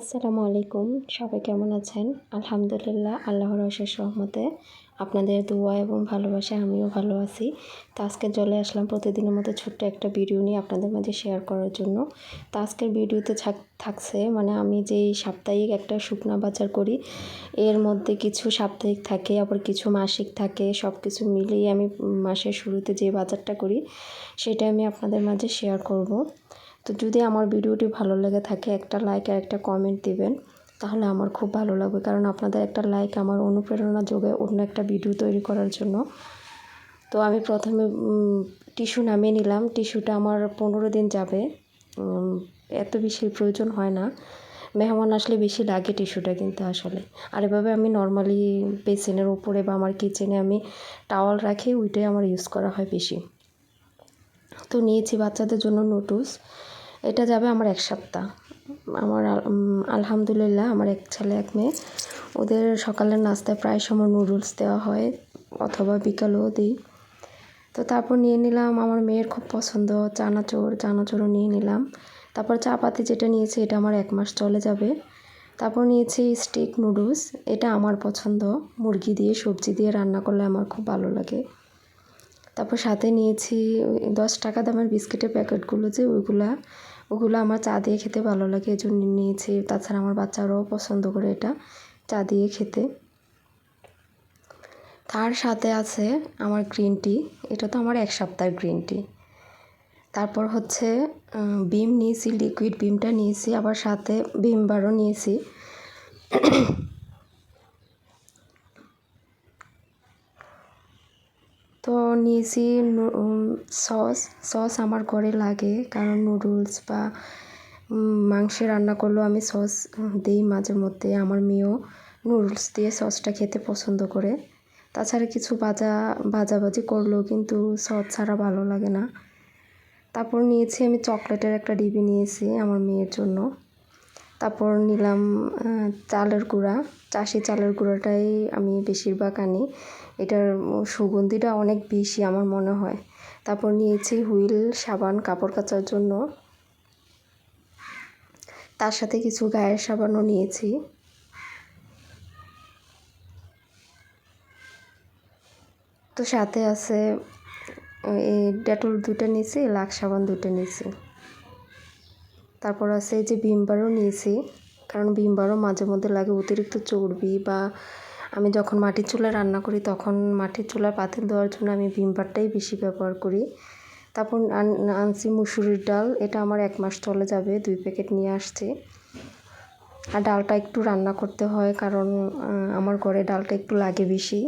আসসালামু আলাইকুম। সবাই কেমন আছেন? আলহামদুলিল্লাহ, আল্লাহর অশেষ রহমতে আপনাদের দোয়া এবং ভালোবাসা আমিও ভালো আছি। তো আজকে চলে আসলাম প্রতিদিনের মতো ছোট্ট একটা ভিডিও নিয়ে আপনাদের মাঝে শেয়ার করার জন্য। তো আজকের ভিডিওতে থাকছে মানে আমি যেই সাপ্তাহিক একটা শুকনা বাজার করি, এর মধ্যে কিছু সাপ্তাহিক থাকে, আবার কিছু মাসিক থাকে সব কিছু মিলিয়ে আমি মাসের শুরুতে যে বাজারটা করি সেটা আমি আপনাদের মাঝে শেয়ার করব। তো যদি আমার ভিডিওটি ভালো লেগে থাকে, একটা লাইক আর একটা কমেন্ট দিবেন, তাহলে আমার খুব ভালো লাগবে। কারণ আপনাদের একটা লাইক আমার অনুপ্রেরণা যোগে অন্য একটা ভিডিও তৈরি করার জন্য। তো আমি প্রথমে টিস্যু নামিয়ে নিলাম। টিস্যুটা আমার পনেরো দিন যাবে। এত বেশি প্রয়োজন হয় না। মেহমান আসলে বেশি লাগে টিস্যুটা কিন্তু আসলে। আর এভাবে আমি নর্মালি বেসিনের উপরে বা আমার কিচেনে আমি টাওয়াল রাখি, ওইটাই আমার ইউজ করা হয় বেশি। তো নিয়েছি বাচ্চাদের জন্য নুডলস এটা যাবে আমার এক সপ্তাহ। আমার আলহামদুলিল্লাহ আমার এক ছেলে, এক মেয়ে। ওদের সকালের নাস্তায় প্রায় সময় নুডলস দেওয়া হয় অথবা বিকালেও দিই। তো তারপর নিয়ে নিলাম, আমার মেয়ের খুব পছন্দ, চানাচোর, চানাচোরও নিয়ে নিলাম। তারপর চাপাতি যেটা নিয়েছি, এটা আমার এক মাস চলে যাবে। তারপর নিয়েছি স্টিক নুডলস, এটা আমার পছন্দ। মুরগি দিয়ে, সবজি দিয়ে রান্না করলে আমার খুব ভালো লাগে। তারপর সাথে নিয়েছি দশ টাকা দামের বিস্কিটের প্যাকেটগুলো যে ওইগুলা। ওগুলো আমার চা দিয়ে খেতে ভালো লাগে, এই জন্য নিয়েছি। তাছাড়া আমার বাচ্চারাও পছন্দ করে এটা, চা দিয়ে খেতে। তার সাথে আছে আমার গ্রিন টি, এটা তো আমার এক সপ্তাহের গ্রিন টি। তারপর হচ্ছে বিম নিয়েছি লিকুইড বিমটা নিয়েছি, আবার সাথে বিম বারও নিয়েছি। তো নিয়েছি সস। সস আমার ঘরে লাগে, কারণ নুডলস বা মাংসে রান্না করলেও আমি সস দিই মাঝে মধ্যে। আমার মেয়েও নুডলস দিয়ে সসটা খেতে পছন্দ করে। তাছাড়া কিছু ভাজা ভাজাভাজি করলেও কিন্তু সস ছাড়া ভালো লাগে না। তারপর নিয়েছি আমি চকলেটের একটা ডিবি নিয়েছি আমার মেয়ের জন্য। তারপর নিলাম চালের গুঁড়া। চাষি চালের গুঁড়োটাই আমি বেশিরভাগ আনি। এটার সুগন্ধিটা অনেক বেশি আমার মনে হয়। তারপর নিয়েছি হুইল, সাবান, কাপড় কাচার জন্য। তার সাথে কিছু গায়ের সাবানও নিয়েছি। তো সাথে আছে, এই ডেটল দুটো নিয়েছি লাক্স সাবান দুটো নিয়েছি। তারপর আছে যে ভিমবারও নিয়েছি, কারণ ভিমবারও মাঝে মধ্যে লাগে অতিরিক্ত চর্বি বা আমি যখন মাটির চুলায় রান্না করি তখন মাটির চুলার পাতিল দেওয়ার জন্য আমি ভিমবারটাই বেশি ব্যবহার করি। তারপর আনছি মুসুরির ডাল, এটা আমার এক মাস চলে যাবে, দুই প্যাকেট নিয়ে আসছি। আর ডালটা একটু রান্না করতে হয় কারণ আমার ঘরে ডালটা একটু লাগে বেশি।